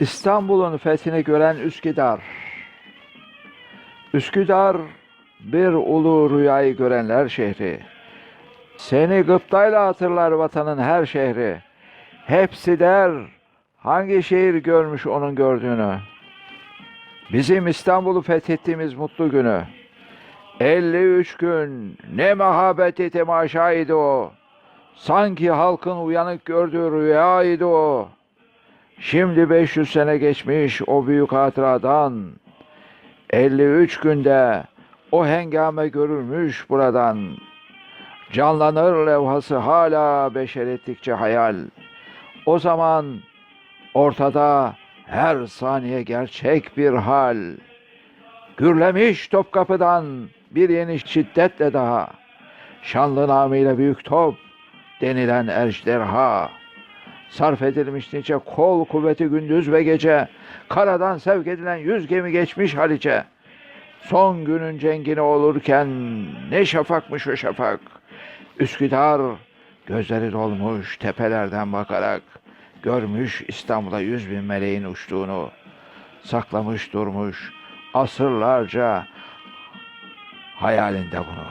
İstanbul'un fethini gören Üsküdar. Üsküdar bir ulu rüyayı görenler şehri. Seni gıptayla hatırlar vatanın her şehri. Hepsi der hangi şehir görmüş onun gördüğünü. Bizim İstanbul'u fethettiğimiz mutlu günü. 53 gün ne mehabeti temaşaydı o. Sanki halkın uyanık gördüğü rüyaydı o. Şimdi 500 sene geçmiş o büyük hatıradan. 53 günde o hengame görülmüş buradan. Canlanır levhası hala beşer ettikçe hayal. O zaman ortada her saniye gerçek bir hal. Gürlemiş Topkapı'dan bir yeni şiddetle daha. Şanlı namıyla büyük top denilen ejderha. Sarf edilmiş nice kol kuvveti gündüz ve gece. Karadan sevk edilen yüz gemi geçmiş Halice. Son günün cengini olurken ne şafakmış o şafak. Üsküdar gözleri dolmuş tepelerden bakarak. Görmüş İstanbul'a yüz bin meleğin uçtuğunu. Saklamış durmuş asırlarca hayalinde bunu.